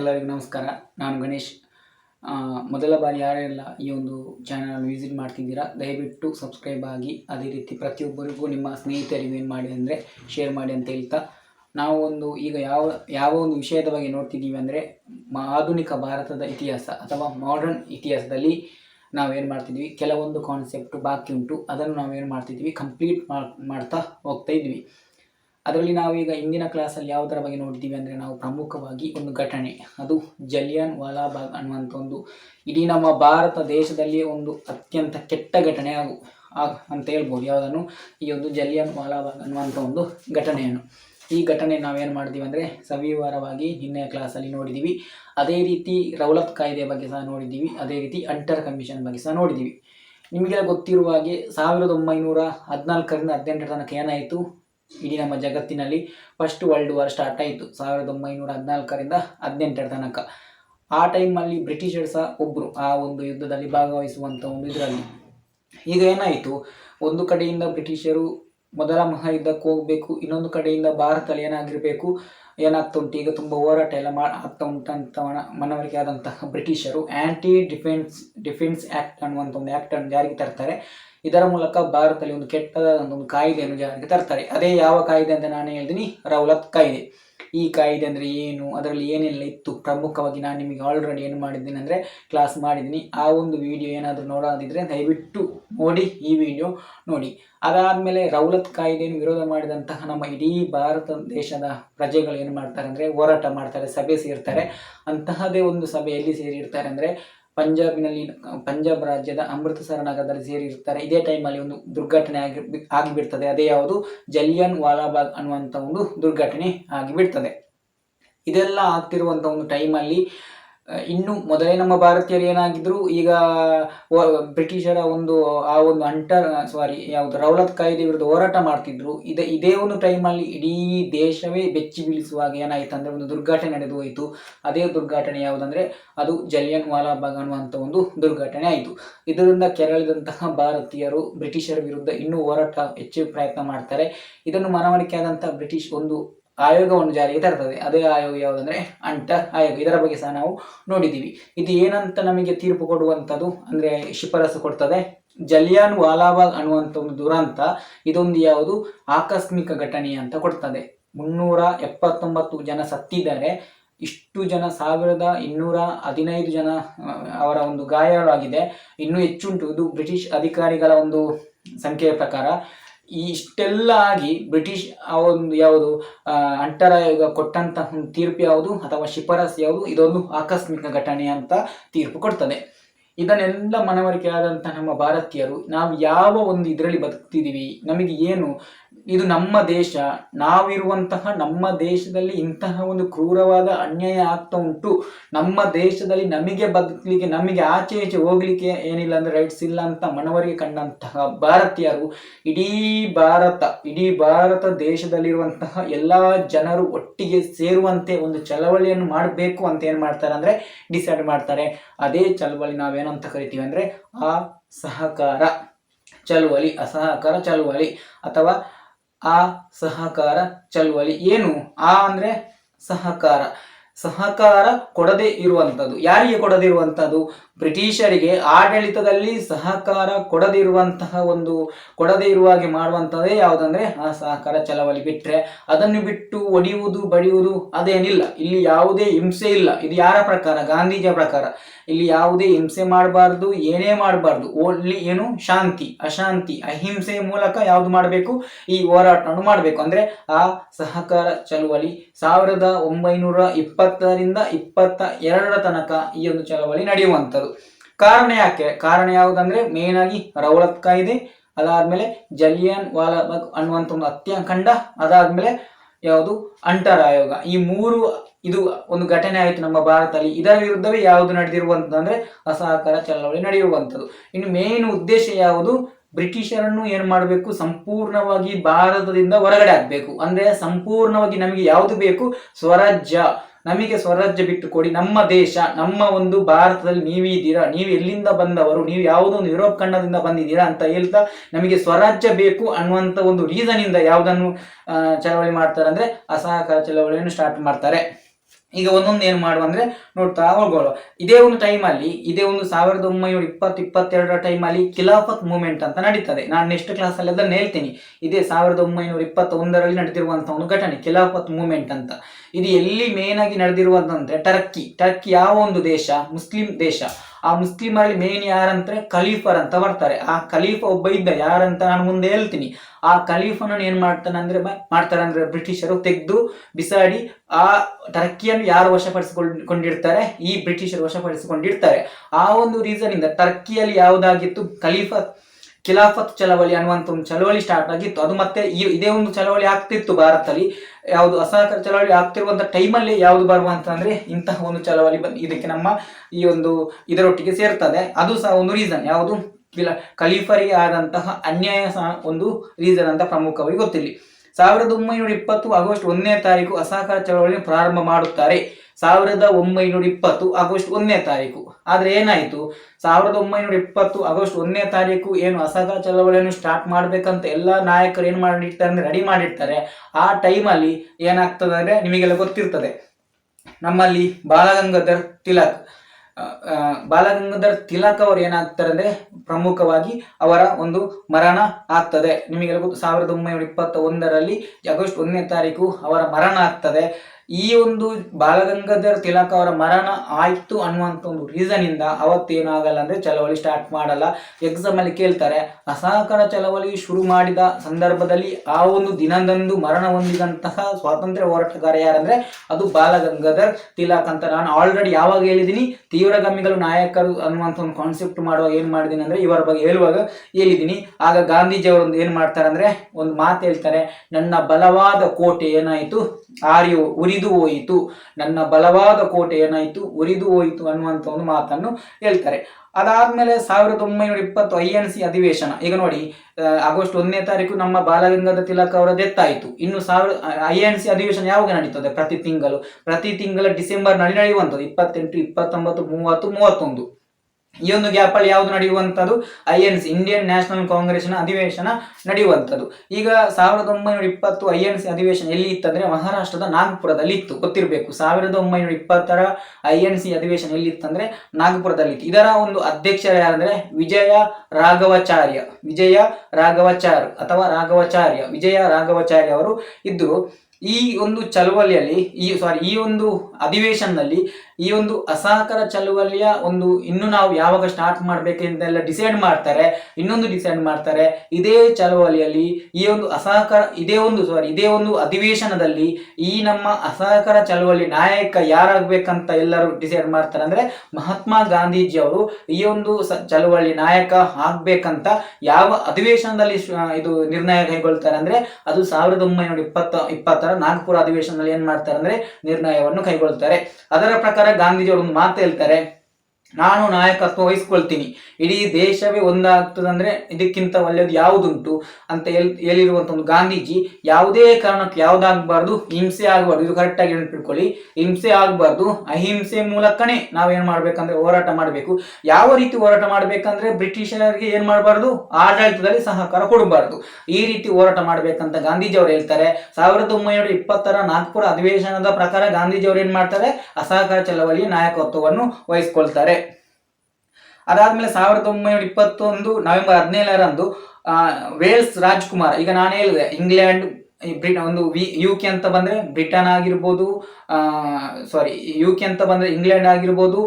ಎಲ್ಲರಿಗೂ ನಮಸ್ಕಾರ. ನಾನು ಗಣೇಶ್. ಮೊದಲ ಬಾರಿ ಯಾರೆಲ್ಲ ಈ ಒಂದು ಚಾನಲ್ ವಿಸಿಟ್ ಮಾಡ್ತಿದ್ದೀರಾ, ದಯವಿಟ್ಟು ಸಬ್ಸ್ಕ್ರೈಬ್ ಆಗಿ. ಅದೇ ರೀತಿ ಪ್ರತಿಯೊಬ್ಬರಿಗೂ ನಿಮ್ಮ ಸ್ನೇಹಿತರಿಗೂ ಏನು ಮಾಡಿ ಅಂದರೆ ಶೇರ್ ಮಾಡಿ ಅಂತ ಹೇಳ್ತಾ, ನಾವು ಒಂದು ಈಗ ಯಾವ ಯಾವ ಒಂದು ವಿಷಯದ ಬಗ್ಗೆ ನೋಡ್ತಿದ್ದೀವಿ ಅಂದರೆ ಆಧುನಿಕ ಭಾರತದ ಇತಿಹಾಸ ಅಥವಾ ಮಾಡರ್ನ್ ಇತಿಹಾಸದಲ್ಲಿ ನಾವೇನು ಮಾಡ್ತಿದ್ವಿ, ಕೆಲವೊಂದು ಕಾನ್ಸೆಪ್ಟು ಬಾಕಿ ಉಂಟು. ಅದನ್ನು ನಾವೇನು ಮಾಡ್ತಿದ್ವಿ ಕಂಪ್ಲೀಟ್ ಮಾಡ್ತಾ ಹೋಗ್ತಾ ಇದ್ವಿ. ಅದರಲ್ಲಿ ನಾವೀಗ ಹಿಂದಿನ ಕ್ಲಾಸಲ್ಲಿ ಯಾವುದರ ಬಗ್ಗೆ ನೋಡ್ತೀವಿ ಅಂದರೆ ನಾವು ಪ್ರಮುಖವಾಗಿ ಒಂದು ಘಟನೆ. ಅದು ಜಲಿಯನ್ ವಾಲಾಬಾಗ್ ಅನ್ನುವಂಥ ಒಂದು ಇಡೀ ನಮ್ಮ ಭಾರತ ದೇಶದಲ್ಲಿಯೇ ಒಂದು ಅತ್ಯಂತ ಕೆಟ್ಟ ಘಟನೆ ಆಗ್- ಅಂತ ಹೇಳ್ಬೋದು. ಯಾವುದನ್ನು? ಈ ಒಂದು ಜಲಿಯನ್ ವಾಲಾಬಾಗ್ ಅನ್ನುವಂಥ ಒಂದು ಘಟನೆಯನ್ನು. ಈ ಘಟನೆ ನಾವೇನು ಮಾಡ್ತೀವಿ ಅಂದರೆ ಸವಿವಾರವಾಗಿ ಹಿಂದಿನ ಕ್ಲಾಸಲ್ಲಿ ನೋಡಿದ್ದೀವಿ ಅದೇ ರೀತಿ ರೌಲತ್ ಕಾಯ್ದೆ ಬಗ್ಗೆ ಸಹ ನೋಡಿದ್ದೀವಿ ಅದೇ ರೀತಿ ಅಂಟರ್ ಕಮಿಷನ್ ಬಗ್ಗೆ ಸಹ ನೋಡಿದ್ದೀವಿ ನಿಮಗೆಲ್ಲ ಗೊತ್ತಿರುವ ಹಾಗೆ ಸಾವಿರದ ಒಂಬೈನೂರ ಹದಿನಾಲ್ಕರಿಂದ ಹದಿನೆಂಟರ ತನಕ ಏನಾಯಿತು? ಇಡೀ ನಮ್ಮ ಜಗತ್ತಿನಲ್ಲಿ ಫಸ್ಟ್ ವರ್ಲ್ಡ್ ವಾರ್ ಸ್ಟಾರ್ಟ್ ಆಯಿತು. ಸಾವಿರದ ಒಂಬೈನೂರ ಹದಿನಾಲ್ಕರಿಂದ ಹದಿನೆಂಟರ ತನಕ. ಆ ಟೈಮಲ್ಲಿ ಬ್ರಿಟಿಷರು ಸಹ ಒಬ್ಬರು ಆ ಒಂದು ಯುದ್ಧದಲ್ಲಿ ಭಾಗವಹಿಸುವಂಥ ಒಂದು ಇದರಲ್ಲಿ. ಈಗ ಏನಾಯಿತು? ಒಂದು ಕಡೆಯಿಂದ ಬ್ರಿಟಿಷರು ಮೊದಲ ಮಹಾಯುದ್ಧಕ್ಕೆ ಹೋಗಬೇಕು, ಇನ್ನೊಂದು ಕಡೆಯಿಂದ ಭಾರತದಲ್ಲಿ ಏನಾಗಿರಬೇಕು? ಏನಾಗ್ತಾ ಉಂಟು? ಈಗ ತುಂಬ ಹೋರಾಟ ಎಲ್ಲ ಮಾ ಆಗ್ತಾ ಉಂಟಂತ ಮನ ಮನವರಿಕೆ ಆದಂತಹ ಬ್ರಿಟಿಷರು ಆ್ಯಂಟಿ ಡಿಫೆನ್ಸ್ ಡಿಫೆನ್ಸ್ ಆ್ಯಕ್ಟ್ ಅನ್ನುವಂಥ ಒಂದು ಆ್ಯಕ್ಟನ್ನು ಜಾರಿಗೆ ತರ್ತಾರೆ. ಇದರ ಮೂಲಕ ಭಾರತದಲ್ಲಿ ಒಂದು ಕೆಟ್ಟದಾದಂಥ ಒಂದು ಕಾಯ್ದೆಯನ್ನು ಜಾರಿಗೆ ತರ್ತಾರೆ. ಅದೇ ಯಾವ ಕಾಯಿದೆ ಅಂತ ನಾನು ಹೇಳ್ತೀನಿ? ರೌಲತ್ ಕಾಯ್ದೆ. ಈ ಕಾಯಿದೆ ಅಂದರೆ ಏನು? ಅದರಲ್ಲಿ ಏನೆಲ್ಲ ಇತ್ತು? ಪ್ರಮುಖವಾಗಿ ನಾನು ನಿಮಗೆ ಆಲ್ರೆಡಿ ಏನು ಮಾಡಿದ್ದೀನಿ ಅಂದರೆ ಕ್ಲಾಸ್ ಮಾಡಿದ್ದೀನಿ. ಆ ಒಂದು ವಿಡಿಯೋ ಏನಾದರೂ ನೋಡೋದಿದ್ರೆ ದಯವಿಟ್ಟು ನೋಡಿ ಈ ವಿಡಿಯೋ ನೋಡಿ. ಅದಾದಮೇಲೆ ರೌಲತ್ ಕಾಯ್ದೆಯನ್ನು ವಿರೋಧ ಮಾಡಿದಂತಹ ನಮ್ಮ ಇಡೀ ಭಾರತ ದೇಶದ ಪ್ರಜೆಗಳು ಏನು ಮಾಡ್ತಾರೆ ಅಂದರೆ ಹೋರಾಟ ಮಾಡ್ತಾರೆ, ಸಭೆ ಸೇರ್ತಾರೆ. ಅಂತಹದೇ ಒಂದು ಸಭೆಯಲ್ಲಿ ಸೇರಿರ್ತಾರೆ ಅಂದರೆ ಪಂಜಾಬಿನಲ್ಲಿ, ಪಂಜಾಬ್ ರಾಜ್ಯದ ಅಮೃತಸರ ನಗರದಲ್ಲಿ ಸೇರಿರ್ತಾರೆ ಇದೇ ಟೈಮಲ್ಲಿ ಒಂದು ದುರ್ಘಟನೆ ಆಗಿ, ಆಗಿಬಿಡ್ತದೆ. ಅದೇ ಯಾವುದು? ಜಲಿಯನ್ ವಾಲಾಬಾಗ್ ಅನ್ನುವಂಥ ಒಂದು ದುರ್ಘಟನೆ ಆಗಿಬಿಡ್ತದೆ. ಇದೆಲ್ಲ ಆಗ್ತಿರುವಂಥ ಒಂದು ಟೈಮಲ್ಲಿ ಇನ್ನು ಮೊದಲೇ ನಮ್ಮ ಭಾರತೀಯರು ಏನಾಗಿದ್ರು, ಈಗ ಬ್ರಿಟಿಷರ ಒಂದು, ಆ ಒಂದು ಅಂಟರ್ ಸಾರಿ ಯಾವುದು ರೌಲತ್ ಕಾಯ್ದೆ ವಿರುದ್ಧ ಹೋರಾಟ ಮಾಡ್ತಿದ್ರು. ಇದೇ ಇದೇ ಒಂದು ಟೈಮಲ್ಲಿ ಇಡೀ ದೇಶವೇ ಬೆಚ್ಚಿ ಬೀಳಿಸುವಾಗ ಏನಾಯಿತು ಅಂದರೆ ಒಂದು ದುರ್ಘಟನೆ ನಡೆದು ಹೋಯಿತು. ಅದೇ ದುರ್ಘಟನೆ ಯಾವುದಂದ್ರೆ, ಅದು ಜಲಿಯನ್ ವಾಲಾಬಾಗ್ ಅನ್ನುವಂಥ ಒಂದು ದುರ್ಘಟನೆ ಆಯಿತು. ಇದರಿಂದ ಕೆರಳಿದಂತಹ ಭಾರತೀಯರು ಬ್ರಿಟಿಷರ ವಿರುದ್ಧ ಇನ್ನೂ ಹೋರಾಟ ಹೆಚ್ಚು ಪ್ರಯತ್ನ ಮಾಡ್ತಾರೆ. ಇದನ್ನು ಮನವರಿಕೆ ಆದಂಥ ಬ್ರಿಟಿಷ್ ಒಂದು ಆಯೋಗವನ್ನು ಜಾರಿಗೆ ತರ್ತದೆ. ಅದೇ ಆಯೋಗ ಯಾವುದಂದ್ರೆ ಅಂಟ ಆಯೋಗ. ಇದರ ಬಗ್ಗೆ ಸಹ ನಾವು ನೋಡಿದ್ದೀವಿ. ಇದು ಏನಂತ ನಮಗೆ ತೀರ್ಪು ಕೊಡುವಂಥದ್ದು? ಅಂದರೆ ಶಿಫಾರಸು ಕೊಡ್ತದೆ. ಜಲಿಯಾನ್ ವಾಲಾಬಾಗ್ ಅನ್ನುವಂಥ ಒಂದು ದುರಂತ ಇದೊಂದು ಯಾವುದು? ಆಕಸ್ಮಿಕ ಘಟನೆ ಅಂತ ಕೊಡ್ತದೆ. ಮುನ್ನೂರ ಎಪ್ಪತ್ತೊಂಬತ್ತು ಜನ ಸತ್ತಿದ್ದಾರೆ. ಇಷ್ಟು ಜನ, ಸಾವಿರದ ಇನ್ನೂರ ಹದಿನೈದು ಜನ ಅವರ ಒಂದು ಗಾಯಗಳಾಗಿದೆ ಇನ್ನೂ ಹೆಚ್ಚುಂಟು. ಇದು ಬ್ರಿಟಿಷ್ ಅಧಿಕಾರಿಗಳ ಒಂದು ಸಂಖ್ಯೆಯ ಪ್ರಕಾರ ಇಷ್ಟೆಲ್ಲ ಆಗಿ ಬ್ರಿಟಿಷ್ ಆ ಒಂದು ಯಾವುದು ಆ, ಅಂಟರ್ ಆಯೋಗ ಕೊಟ್ಟಂತಹ ತೀರ್ಪು ಯಾವುದು ಅಥವಾ ಶಿಫಾರಸು ಯಾವುದು ಇದೊಂದು ಆಕಸ್ಮಿಕ ಘಟನೆ ಅಂತ ತೀರ್ಪು ಕೊಡ್ತದೆ. ಇದನ್ನೆಲ್ಲ ಮನವರಿಕೆ ಆದಂತಹ ನಮ್ಮ ಭಾರತೀಯರು, ನಾವು ಯಾವ ಒಂದು ಇದರಲ್ಲಿ ಬದುಕ್ತಿದ್ದೀವಿ ನಮಗೆ ಏನು, ಇದು ನಮ್ಮ ದೇಶ, ನಾವಿರುವಂತಹ ನಮ್ಮ ದೇಶದಲ್ಲಿ ಇಂತಹ ಒಂದು ಕ್ರೂರವಾದ ಅನ್ಯಾಯ ಆಗ್ತಾ ಉಂಟು, ನಮ್ಮ ದೇಶದಲ್ಲಿ ನಮಗೆ ಬದುಕಲಿಕ್ಕೆ, ನಮಗೆ ಆಚೆ ಈಚೆ ಹೋಗ್ಲಿಕ್ಕೆ ಏನಿಲ್ಲ ಅಂದ್ರೆ ರೈಟ್ಸ್ ಇಲ್ಲ ಅಂತ ಮನವರಿಕೆ ಕಂಡಂತಹ ಭಾರತೀಯರು, ಇಡೀ ಭಾರತ ಇಡೀ ಭಾರತ ದೇಶದಲ್ಲಿರುವಂತಹ ಎಲ್ಲ ಜನರು ಒಟ್ಟಿಗೆ ಸೇರುವಂತೆ ಒಂದು ಚಳವಳಿಯನ್ನು ಮಾಡಬೇಕು ಅಂತ ಏನು ಮಾಡ್ತಾರೆ ಅಂದ್ರೆ ಡಿಸೈಡ್ ಮಾಡ್ತಾರೆ. ಅದೇ ಚಳವಳಿ ನಾವೇನಂತ ಕರಿತೀವಿ ಅಂದರೆ ಆ ಸಹಕಾರ ಚಳುವಳಿ, ಅಸಹಕಾರ ಚಳುವಳಿ ಅಥವಾ ಆ ಸಹಕಾರ ಚಳುವಳಿ. ಏನು? ಆ ಅಂದರೆ ಸಹಕಾರ. ಸಹಕಾರ ಕೊಡದೇ ಇರುವಂಥದ್ದು ಯಾರಿಗೆ ಕೊಡದೇ ಇರುವಂಥದ್ದು ಬ್ರಿಟಿಷರಿಗೆ. ಆಡಳಿತದಲ್ಲಿ ಸಹಕಾರ ಕೊಡದಿರುವಂತಹ ಒಂದು, ಕೊಡದೇ ಇರುವ ಹಾಗೆ ಮಾಡುವಂಥದ್ದೇ ಯಾವುದಂದ್ರೆ ಆ ಸಹಕಾರ ಚಳವಳಿ. ಬಿಟ್ಟರೆ ಅದನ್ನು ಬಿಟ್ಟು ಒಡೆಯುವುದು, ಬಡಿಯುವುದು ಅದೇನಿಲ್ಲ. ಇಲ್ಲಿ ಯಾವುದೇ ಹಿಂಸೆ ಇಲ್ಲ. ಇದು ಯಾರ ಪ್ರಕಾರ? ಗಾಂಧೀಜಿಯ ಪ್ರಕಾರ. ಇಲ್ಲಿ ಯಾವುದೇ ಹಿಂಸೆ ಮಾಡಬಾರ್ದು, ಏನೇ ಮಾಡಬಾರ್ದು, ಓನ್ಲಿ ಏನು? ಶಾಂತಿ, ಅಶಾಂತಿ, ಅಹಿಂಸೆ ಮೂಲಕ ಯಾವ್ದು ಮಾಡಬೇಕು? ಈ ಹೋರಾಟವನ್ನು ಮಾಡಬೇಕು. ಅಂದ್ರೆ ಆ ಸಹಕಾರ ಚಳುವಳಿ ಸಾವಿರದ ಒಂಬೈನೂರ ಇಪ್ಪತ್ತರಿಂದ ಇಪ್ಪತ್ತ ಎರಡರ ತನಕ ಈ ಒಂದು ಚಳವಳಿ ನಡೆಯುವಂಥದ್ದು. ಕಾರಣ ಯಾಕೆ? ಕಾರಣ ಯಾವುದಂದ್ರೆ ಮೇನ್ ಆಗಿ ರೌಲತ್ ಕಾಯ್ದೆ, ಅದಾದ್ಮೇಲೆ ಜಲಿಯನ್ ವಾಲಾಬಾಗ್ ಅನ್ನುವಂಥ ಒಂದು ಹತ್ಯಾಕಾಂಡ ಅದಾದ್ಮೇಲೆ ಯಾವುದು? ಅಂಟರ್ ಆಯೋಗ ಈ ಮೂರು ಇದು ಒಂದು ಘಟನೆ ಆಯಿತು ನಮ್ಮ ಭಾರತದಲ್ಲಿ. ಇದರ ವಿರುದ್ಧವೇ ಯಾವುದು ನಡೆದಿರುವಂಥದ್ದು ಅಂದರೆ ಅಸಹಕಾರ ಚಳವಳಿ ನಡೆಯುವಂಥದ್ದು. ಇನ್ನು ಮೇನ್ ಉದ್ದೇಶ ಯಾವುದು? ಬ್ರಿಟಿಷರನ್ನು ಏನು ಮಾಡಬೇಕು? ಸಂಪೂರ್ಣವಾಗಿ ಭಾರತದಿಂದ ಹೊರಗಡೆ ಆಗಬೇಕು. ಅಂದ್ರೆ ಸಂಪೂರ್ಣವಾಗಿ ನಮಗೆ ಯಾವುದು ಬೇಕು? ಸ್ವರಾಜ್ಯ. ನಮಗೆ ಸ್ವರಾಜ್ಯ ಬಿಟ್ಟು ಕೊಡಿ ನಮ್ಮ ದೇಶ, ನಮ್ಮ ಒಂದು ಭಾರತದಲ್ಲಿ ನೀವಿದ್ದೀರಾ ನೀವು ಎಲ್ಲಿಂದ ಬಂದವರು? ನೀವು ಯಾವುದೋ ಒಂದು ಯುರೋಪ್ ಖಂಡದಿಂದ ಬಂದಿದ್ದೀರಾ ಅಂತ ಹೇಳ್ತಾ ನಮಗೆ ಸ್ವರಾಜ್ಯ ಬೇಕು ಅನ್ನುವಂಥ ಒಂದು ರೀಸನ್ ಇಂದ ಯಾವುದನ್ನು ಚಳವಳಿ ಮಾಡ್ತಾರೆ ಅಂದ್ರೆ ಅಸಹಕಾರ ಚಳವಳಿಯನ್ನು ಸ್ಟಾರ್ಟ್ ಮಾಡ್ತಾರೆ. ಈಗ ಒಂದೊಂದು ಏನು ಮಾಡುವ ಅಂದ್ರೆ ನೋಡ್ತಾ ಹೋಗೋಣ ಇದೇ ಒಂದು ಟೈಮಲ್ಲಿ ಇದೇ ಒಂದು ಸಾವಿರದ ಒಂಬೈನೂರ ಇಪ್ಪತ್ತು ಇಪ್ಪತ್ತೆರಡರ ಟೈಮಲ್ಲಿ ಖಿಲಾಫತ್ ಮೂವ್ಮೆಂಟ್ ಅಂತ ನಡೀತದೆ. ನಾನು ನೆಕ್ಸ್ಟ್ ಕ್ಲಾಸಲ್ಲಿ ಅದನ್ನು ಹೇಳ್ತೀನಿ. ಇದೇ ಸಾವಿರದ ಒಂಬೈನೂರ ಇಪ್ಪತ್ತೊಂದರಲ್ಲಿ ನಡೆದಿರುವಂಥ ಒಂದು ಘಟನೆ, ಖಿಲಾಫತ್ ಮೂವ್ಮೆಂಟ್ ಅಂತ. ಇದು ಎಲ್ಲಿ ಮೇನ್ ಆಗಿ ನಡೆದಿರುವಂತಂದ್ರೆ ಟರ್ಕಿ. ಟರ್ಕಿ ಯಾವ ಒಂದು ದೇಶ? ಮುಸ್ಲಿಂ ದೇಶ. ಆ ಮುಸ್ಲಿಮರಲ್ಲಿ ಮೇನ್ ಯಾರಂತಾರೆ ಖಲೀಫರ್ ಅಂತ ಬರ್ತಾರೆ. ಆ ಖಲೀಫ ಒಬ್ಬ ಇದ್ದ, ಯಾರಂತ ನಾನು ಮುಂದೆ ಹೇಳ್ತೀನಿ. ಆ ಖಲೀಫನನ್ನು ಏನ್ ಮಾಡ್ತಾನೆ ಅಂದ್ರೆ ಮಾಡ್ತಾರೆ ಅಂದ್ರೆ ಬ್ರಿಟಿಷರು ತೆಗೆದು ಬಿಸಾಡಿ ಆ ಟರ್ಕಿಯನ್ನು ಯಾರು ವಶಪಡಿಸಿಕೊಂಡಿರ್ತಾರೆ? ಈ ಬ್ರಿಟಿಷರು ವಶಪಡಿಸಿಕೊಂಡಿರ್ತಾರೆ. ಆ ಒಂದು ರೀಸನ್ ಇಂದ ಟರ್ಕಿಯಲ್ಲಿ ಯಾವುದಾಗಿತ್ತು? ಖಲೀಫ ಖಿಲಾಫತ್ ಚಳವಳಿ ಅನ್ನುವಂಥ ಒಂದು ಚಳವಳಿ ಸ್ಟಾರ್ಟ್ ಆಗಿತ್ತು. ಅದು ಮತ್ತೆ ಇದೇ ಒಂದು ಚಳವಳಿ ಆಗ್ತಿತ್ತು ಭಾರತದಲ್ಲಿ. ಯಾವುದು ಅಸಹಕಾರ ಚಳವಳಿ ಆಗ್ತಿರುವಂತ ಟೈಮಲ್ಲಿ ಯಾವುದು ಬರುವಂತ ಅಂದ್ರೆ ಇಂತಹ ಒಂದು ಚಳವಳಿ ಇದಕ್ಕೆ ನಮ್ಮ ಈ ಒಂದು ಇದರೊಟ್ಟಿಗೆ ಸೇರ್ತದೆ. ಅದು ಸಹ ಒಂದು ರೀಸನ್ ಯಾವುದು? ಖಲೀಫರಿಗೆ ಆದಂತಹ ಅನ್ಯಾಯ ಒಂದು ರೀಸನ್ ಅಂತ ಪ್ರಮುಖವಾಗಿ ಗೊತ್ತಿಲ್ಲ ಸಾವಿರದ ಒಂಬೈನೂರ ಇಪ್ಪತ್ತು ಆಗಸ್ಟ್ ಒಂದನೇ ತಾರೀಕು ಅಸಹಕಾರ ಚಳವಳಿ ಪ್ರಾರಂಭ ಮಾಡುತ್ತಾರೆ. ಸಾವಿರದ ಒಂಬೈನೂರ ಇಪ್ಪತ್ತು ಆಗಸ್ಟ್ ಒಂದನೇ ತಾರೀಕು. ಆದ್ರೆ ಏನಾಯ್ತು? ಸಾವಿರದ ಒಂಬೈನೂರ ಇಪ್ಪತ್ತು ಆಗಸ್ಟ್ ಒಂದನೇ ತಾರೀಕು ಏನು ಅಸಹಕಾರ ಚಳವಳಿಯನ್ನು ಸ್ಟಾರ್ಟ್ ಮಾಡ್ಬೇಕಂತ ಎಲ್ಲಾ ನಾಯಕರು ಏನ್ ಮಾಡಿರ್ತಾರೆ ಅಂದ್ರೆ ರೆಡಿ ಮಾಡಿರ್ತಾರೆ. ಆ ಟೈಮಲ್ಲಿ ಏನಾಗ್ತದೆ ಅಂದ್ರೆ ನಿಮಗೆಲ್ಲ ಗೊತ್ತಿರ್ತದೆ. ನಮ್ಮಲ್ಲಿ ಬಾಲಗಂಗಾಧರ್ ತಿಲಕ್ ಬಾಲಗಂಗಾಧರ್ ತಿಲಕ್ ಅವರು ಏನಾಗ್ತಾರೆ ಅಂದ್ರೆ ಪ್ರಮುಖವಾಗಿ ಅವರ ಒಂದು ಮರಣ ಆಗ್ತದೆ. ನಿಮಗೆಲ್ಲ ಗೊತ್ತು, ಸಾವಿರದ ಒಂಬೈನೂರ ಇಪ್ಪತ್ತ ಒಂದರಲ್ಲಿ ಆಗಸ್ಟ್ ಒಂದನೇ ತಾರೀಕು ಅವರ ಮರಣ ಆಗ್ತದೆ. ಈ ಒಂದು ಬಾಲಗಂಗಾಧರ್ ತಿಲಕ್ ಅವರ ಮರಣ ಆಯ್ತು ಅನ್ನುವಂಥ ಒಂದು ರೀಸನ್ ಇಂದ ಅವತ್ತೇನಾಗಲ್ಲ ಅಂದ್ರೆ ಚಳವಳಿ ಸ್ಟಾರ್ಟ್ ಮಾಡಲ್ಲ. ಎಕ್ಸಾಮ್ ಅಲ್ಲಿ ಕೇಳ್ತಾರೆ, ಅಸಹಕಾರ ಚಳವಳಿ ಶುರು ಮಾಡಿದ ಸಂದರ್ಭದಲ್ಲಿ ಆ ಒಂದು ದಿನದಂದು ಮರಣ ಹೊಂದಿದಂತಹ ಸ್ವಾತಂತ್ರ್ಯ ಹೋರಾಟಗಾರ ಯಾರಂದ್ರೆ ಅದು ಬಾಲಗಂಗಾಧರ್ ತಿಲಕ್ ಅಂತ ನಾನು ಆಲ್ರೆಡಿ ಯಾವಾಗ ಹೇಳಿದ್ದೀನಿ ತೀವ್ರಗಾಮಿಗಳು ನಾಯಕರು ಅನ್ನುವಂಥ ಒಂದು ಕಾನ್ಸೆಪ್ಟ್ ಮಾಡುವಾಗ ಏನ್ ಮಾಡಿದ್ದೀನಿ ಅಂದ್ರೆ ಇವರ ಬಗ್ಗೆ ಹೇಳುವಾಗ ಹೇಳಿದ್ದೀನಿ ಆಗ ಗಾಂಧೀಜಿ ಏನು ಏನ್ ಮಾಡ್ತಾರೆ ಅಂದ್ರೆ ಒಂದು ಮಾತು ಹೇಳ್ತಾರೆ, ನನ್ನ ಬಲವಾದ ಕೋಟೆ ಏನಾಯಿತು ಆರಿ ಉರಿದು ಹೋಯಿತು. ನನ್ನ ಬಲವಾದ ಕೋಟೆ ಏನಾಯಿತು? ಉರಿದು ಹೋಯಿತು ಅನ್ನುವಂಥ ಒಂದು ಮಾತನ್ನು ಹೇಳ್ತಾರೆ. ಅದಾದ್ಮೇಲೆ ಸಾವಿರದ ಒಂಬೈನೂರ ಇಪ್ಪತ್ತು ಐ ಎನ್ ಸಿ ಅಧಿವೇಶನ. ಈಗ ನೋಡಿ ಆಗಸ್ಟ್ ಒಂದನೇ ತಾರೀಕು ನಮ್ಮ ಬಾಲಗಂಗಾಧರ ತಿಲಕ್ ಅವರ ಡೆತ್ತಾಯಿತು ಇನ್ನು ಸಾವಿರ ಐ ಎನ್ ಸಿ ಅಧಿವೇಶನ ಯಾವಾಗ ನಡೀತದೆ? ಪ್ರತಿ ತಿಂಗಳು. ಪ್ರತಿ ತಿಂಗಳ ಡಿಸೆಂಬರ್ನಲ್ಲಿ ನಡೆಯುವಂಥದ್ದು. ಇಪ್ಪತ್ತೆಂಟು, ಇಪ್ಪತ್ತೊಂಬತ್ತು, ಮೂವತ್ತು, ಮೂವತ್ತೊಂದು. ಈ ಒಂದು ಗ್ಯಾಪ್ ಅಲ್ಲಿ ಯಾವುದು ನಡೆಯುವಂಥದ್ದು? I N C Indian National ಕಾಂಗ್ರೆಸ್ನ ಅಧಿವೇಶನ ನಡೆಯುವಂಥದ್ದು. ಈಗ ಸಾವಿರದ ಒಂಬೈನೂರ ಇಪ್ಪತ್ತು ಐ ಎನ್ ಸಿ ಅಧಿವೇಶನ ಎಲ್ಲಿ ಇತ್ತಂದ್ರೆ ಮಹಾರಾಷ್ಟ್ರದ ನಾಗ್ಪುರದಲ್ಲಿ ಇತ್ತು ಗೊತ್ತಿರಬೇಕು. ಸಾವಿರದ ಒಂಬೈನೂರ ಇಪ್ಪತ್ತರ ಐ ಎನ್ ಸಿ ಅಧಿವೇಶನ ಎಲ್ಲಿತ್ತಂದ್ರೆ ನಾಗ್ಪುರದಲ್ಲಿ ಇತ್ತು ಇದರ ಒಂದು ಅಧ್ಯಕ್ಷರು ಯಾರಂದ್ರೆ? ವಿಜಯ ರಾಘವಾಚಾರ್ಯ. ವಿಜಯ ರಾಘವಾಚಾರ್ ಅಥವಾ ರಾಘವಾಚಾರ್ಯ, ವಿಜಯ ರಾಘವಾಚಾರ್ಯ ಅವರು ಇದ್ದರು. ಈ ಒಂದು ಚಳವಳಿಯಲ್ಲಿ, ಈ ಸಾರಿ ಈ ಒಂದು ಅಧಿವೇಶನದಲ್ಲಿ ಈ ಒಂದು ಅಸಹಕಾರ ಚಳುವಳಿಯ ಒಂದು ಇನ್ನು ನಾವು ಯಾವಾಗ ಸ್ಟಾರ್ಟ್ ಮಾಡ್ಬೇಕೆಂದೆಲ್ಲ ಡಿಸೈಡ್ ಮಾಡ್ತಾರೆ, ಇನ್ನೊಂದು ಡಿಸೈಡ್ ಮಾಡ್ತಾರೆ, ಇದೇ ಚಳುವಳಿಯಲ್ಲಿ ಈ ಒಂದು ಅಸಹಕಾರ ಇದೇ ಒಂದು ಸಾರಿ ಇದೇ ಒಂದು ಅಧಿವೇಶನದಲ್ಲಿ ಈ ನಮ್ಮ ಅಸಹಕಾರ ಚಳುವಳಿ ನಾಯಕ ಯಾರಾಗ್ಬೇಕಂತ ಎಲ್ಲರೂ ಡಿಸೈಡ್ ಮಾಡ್ತಾರೆ ಅಂದ್ರೆ ಮಹಾತ್ಮ ಗಾಂಧೀಜಿ ಅವರು ಈ ಒಂದು ಚಳುವಳಿ ನಾಯಕ ಆಗ್ಬೇಕಂತ ಯಾವ ಅಧಿವೇಶನದಲ್ಲಿ ಇದು ನಿರ್ಣಯ ಕೈಗೊಳ್ತಾರೆ ಅಂದ್ರೆ ಅದು ಸಾವಿರದ ಒಂಬೈನೂರ ಇಪ್ಪತ್ತ, ಇಪ್ಪತ್ತರ ನಾಗ್ಪುರ ಅಧಿವೇಶನದಲ್ಲಿ ಏನ್ ಮಾಡ್ತಾರೆ ಅಂದ್ರೆ ನಿರ್ಣಯವನ್ನು ಕೈಗೊಳ್ತಾರೆ. ಅದರ ಪ್ರಕಾರ ಗಾಂಧೀಜಿ ಅವರು ಒಂದು ಮಾತು ಹೇಳ್ತಾರೆ ನಾನು ನಾಯಕತ್ವ ವಹಿಸ್ಕೊಳ್ತೀನಿ. ಇಡೀ ದೇಶವೇ ಒಂದಾಗ್ತದಂದ್ರೆ ಇದಕ್ಕಿಂತ ಒಳ್ಳೆಯದು ಯಾವುದುಂಟು ಅಂತ ಹೇಳಿ ಹೇಳಿರುವಂತ ಒಂದು ಗಾಂಧೀಜಿ, ಯಾವುದೇ ಕಾರಣಕ್ಕೆ ಯಾವುದಾಗಬಾರ್ದು, ಹಿಂಸೆ ಆಗಬಾರ್ದು. ಇದು ಕರೆಕ್ಟಾಗಿ ನೆನಪಿಟ್ಕೊಳ್ಳಿ. ಹಿಂಸೆ ಆಗಬಾರ್ದು, ಅಹಿಂಸೆ ಮೂಲಕನೇ ನಾವೇನ್ ಮಾಡ್ಬೇಕಂದ್ರೆ ಹೋರಾಟ ಮಾಡಬೇಕು. ಯಾವ ರೀತಿ ಹೋರಾಟ ಮಾಡ್ಬೇಕಂದ್ರೆ ಬ್ರಿಟಿಷರಿಗೆ ಏನ್ ಮಾಡಬಾರ್ದು? ಆಡಳಿತದಲ್ಲಿ ಸಹಕಾರ ಕೊಡಬಾರ್ದು. ಈ ರೀತಿ ಹೋರಾಟ ಮಾಡ್ಬೇಕಂತ ಗಾಂಧೀಜಿ ಅವರು ಹೇಳ್ತಾರೆ. ಸಾವಿರದ ಒಂಬೈನೂರ ಇಪ್ಪತ್ತರ ನಾಗ್ಪುರ ಅಧಿವೇಶನದ ಪ್ರಕಾರ ಗಾಂಧೀಜಿ ಅವರು ಏನ್ ಮಾಡ್ತಾರೆ? ಅಸಹಕಾರ ಚಳವಳಿಯ ನಾಯಕತ್ವವನ್ನು ವಹಿಸ್ಕೊಳ್ತಾರೆ. ಅದಾದ್ಮೇಲೆ ಸಾವಿರದ ಒಂಬೈನೂರ ಇಪ್ಪತ್ತೊಂದು ನವೆಂಬರ್ ಹದಿನೇಳರಂದು ವೇಲ್ಸ್ ರಾಜ್ಕುಮಾರ್ ಈಗ ನಾನು ಹೇಳಿದೆ ಇಂಗ್ಲೆಂಡ್ ಬ್ರಿಟ ಒಂದು ವಿ ಯು ಕೆ ಅಂತ ಬಂದ್ರೆ ಬ್ರಿಟನ್ ಆಗಿರ್ಬೋದು ಸಾರಿ ಯು ಕೆ ಅಂತ ಬಂದ್ರೆ ಇಂಗ್ಲೆಂಡ್ ಆಗಿರ್ಬೋದು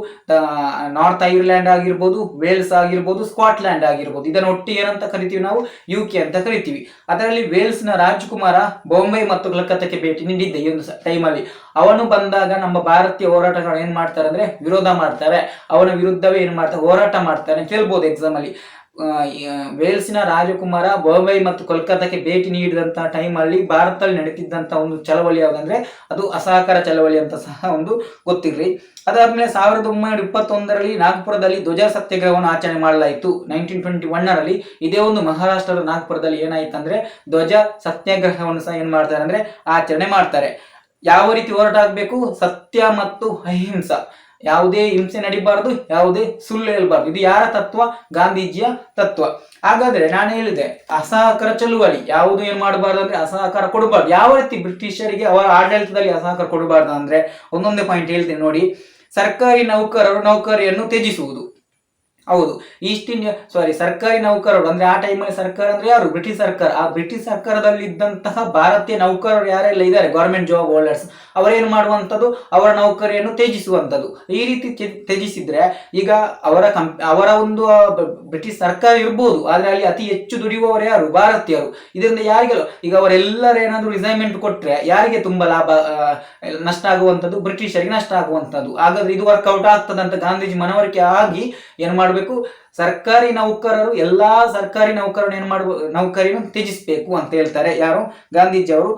ನಾರ್ತ್ ಐರ್ಲ್ಯಾಂಡ್ ಆಗಿರ್ಬೋದು, ವೇಲ್ಸ್ ಆಗಿರ್ಬೋದು, ಸ್ಕಾಟ್ಲ್ಯಾಂಡ್ ಆಗಿರ್ಬೋದು. ಇದನ್ನು ಒಟ್ಟಿಗೆ ಏನಂತ ಕರಿತೀವಿ ನಾವು? ಯು ಕೆ ಅಂತ ಕರಿತೀವಿ. ಅದರಲ್ಲಿ ವೇಲ್ಸ್ನ ರಾಜ್ಕುಮಾರ ಬಾಂಬೆ ಮತ್ತು ಕಲ್ಕತ್ತಕ್ಕೆ ಭೇಟಿ ನೀಡಿದ್ದೆ ಈ ಒಂದು ಟೈಮಲ್ಲಿ. ಅವನು ಬಂದಾಗ ನಮ್ಮ ಭಾರತೀಯ ಹೋರಾಟಗಾರರು ಏನು ಮಾಡ್ತಾರೆ ಅಂದ್ರೆ ವಿರೋಧ ಮಾಡ್ತಾರೆ. ಅವನ ವಿರುದ್ಧವೇ ಏನು ಮಾಡ್ತಾರೆ? ಹೋರಾಟ ಮಾಡ್ತಾರೆ. ಅಂತ ಹೇಳ್ಬೋದು ವೇಲ್ಸಿನ ರಾಜಕುಮಾರ ಬಾಂಬೆ ಮತ್ತು ಕೋಲ್ಕತ್ತಾಕ್ಕೆ ಭೇಟಿ ನೀಡಿದಂತಹ ಅಲ್ಲಿ ಭಾರತದಲ್ಲಿ ನಡೆದಿದ್ದಂತಹ ಒಂದು ಚಳವಳಿ ಯಾವುದಂದ್ರೆ ಅದು ಅಸಹಕಾರ ಚಳವಳಿ ಅಂತ ಸಹ ಒಂದು ಗೊತ್ತಿರ್ಲಿ. ಅದಾದ್ಮೇಲೆ ಸಾವಿರದ ಒಂಬೈನೂರ ಇಪ್ಪತ್ತೊಂದರಲ್ಲಿ ನಾಗ್ಪುರದಲ್ಲಿ ಧ್ವಜ ಸತ್ಯಾಗ್ರಹವನ್ನು ಆಚರಣೆ ಮಾಡಲಾಯಿತು. ನೈನ್ಟೀನ್ ಟ್ವೆಂಟಿ ಒನ್ನರಲ್ಲಿ ಇದೇ ಒಂದು ಮಹಾರಾಷ್ಟ್ರದ ನಾಗ್ಪುರದಲ್ಲಿ ಏನಾಯ್ತಂದ್ರೆ ಧ್ವಜ ಸತ್ಯಾಗ್ರಹವನ್ನು ಸಹ ಏನ್ ಮಾಡ್ತಾರೆ ಅಂದ್ರೆ ಆಚರಣೆ ಮಾಡ್ತಾರೆ. ಯಾವ ರೀತಿ ಹೋರಾಟ ಆಗ್ಬೇಕು? ಸತ್ಯ ಮತ್ತು ಅಹಿಂಸಾ. ಯಾವುದೇ ಹಿಂಸೆ ನಡಿಬಾರದು, ಯಾವುದೇ ಸುಳ್ಳು ಹೇಳ್ಬಾರ್ದು. ಇದು ಯಾರ ತತ್ವ? ಗಾಂಧೀಜಿಯ ತತ್ವ. ಹಾಗಾದ್ರೆ ನಾನು ಹೇಳಿದೆ, ಅಸಹಕಾರ ಚಳುವಳಿ. ಯಾವುದು ಏನ್ ಮಾಡಬಾರ್ದು ಅಂದ್ರೆ ಅಸಹಕಾರ ಕೊಡಬಾರ್ದು. ಯಾವ ರೀತಿ ಬ್ರಿಟಿಷರಿಗೆ ಅವರ ಆಡಳಿತದಲ್ಲಿ ಅಸಹಕಾರ ಕೊಡಬಾರ್ದು ಅಂದ್ರೆ ಒಂದೊಂದೇ ಪಾಯಿಂಟ್ ಹೇಳ್ತೀನಿ ನೋಡಿ. ಸರ್ಕಾರಿ ನೌಕರರು ನೌಕರಿಯನ್ನು ತ್ಯಜಿಸುವುದು. ಹೌದು. ಈಸ್ಟ್ ಇಂಡಿಯಾ ಸಾರಿ ಸರ್ಕಾರಿ ನೌಕರರು, ಅಂದ್ರೆ ಆ ಟೈಮಲ್ಲಿ ಸರ್ಕಾರ ಅಂದ್ರೆ ಯಾರು? ಬ್ರಿಟಿಷ್ ಸರ್ಕಾರ. ಆ ಬ್ರಿಟಿಷ್ ಸರ್ಕಾರದಲ್ಲಿ ಇದ್ದಂತಹ ಭಾರತೀಯ ನೌಕರರು ಯಾರೆಲ್ಲ ಇದ್ದಾರೆ. ಗವರ್ಮೆಂಟ್ ಜಾಬ್ ಹೋಲ್ಡರ್ಸ್ ಅವರೇನು ಮಾಡುವಂಥದ್ದು? ಅವರ ನೌಕರಿಯನ್ನು ತ್ಯಜಿಸುವಂಥದ್ದು. ಈ ರೀತಿ ತ್ಯ- ತ್ಯಜಿಸಿದ್ರೆ ಈಗ ಅವರ ಕಂ ಅವರ ಒಂದು ಬ್ರಿಟಿಷ್ ಸರ್ಕಾರ ಇರ್ಬೋದು. ಆದ್ರೆ ಅಲ್ಲಿ ಅತಿ ಹೆಚ್ಚು ದುಡಿಯುವವರು ಯಾರು? ಭಾರತೀಯರು. ಇದರಿಂದ ಯಾರಿಗೆಲ್ಲ, ಈಗ ಅವರೆಲ್ಲರೂ ಏನಾದ್ರು ರಿಸೈನ್ಮೆಂಟ್ ಕೊಟ್ರೆ ಯಾರಿಗೆ ತುಂಬಾ ಲಾಭ ನಷ್ಟ ಆಗುವಂಥದ್ದು? ಬ್ರಿಟಿಷರಿಗೆ ನಷ್ಟ ಆಗುವಂಥದ್ದು. ಹಾಗಾದ್ರೆ ಇದು ವರ್ಕೌಟ್ ಆಗ್ತದಂತ ಗಾಂಧೀಜಿ ಮನವರಿಕೆ ಆಗಿ ಏನ್ ಮಾಡಬೇಕು. ಸರ್ಕಾರಿ ನೌಕರರು, ಎಲ್ಲಾ ಸರ್ಕಾರಿ ನೌಕರರು ಏನು ಮಾಡುವ ನೌಕರಿಯನ್ನು ತ್ಯಜಿಸಬೇಕು ಅಂತ ಹೇಳ್ತಾರೆ ಯಾರು? ಗಾಂಧೀಜಿ ಅವರು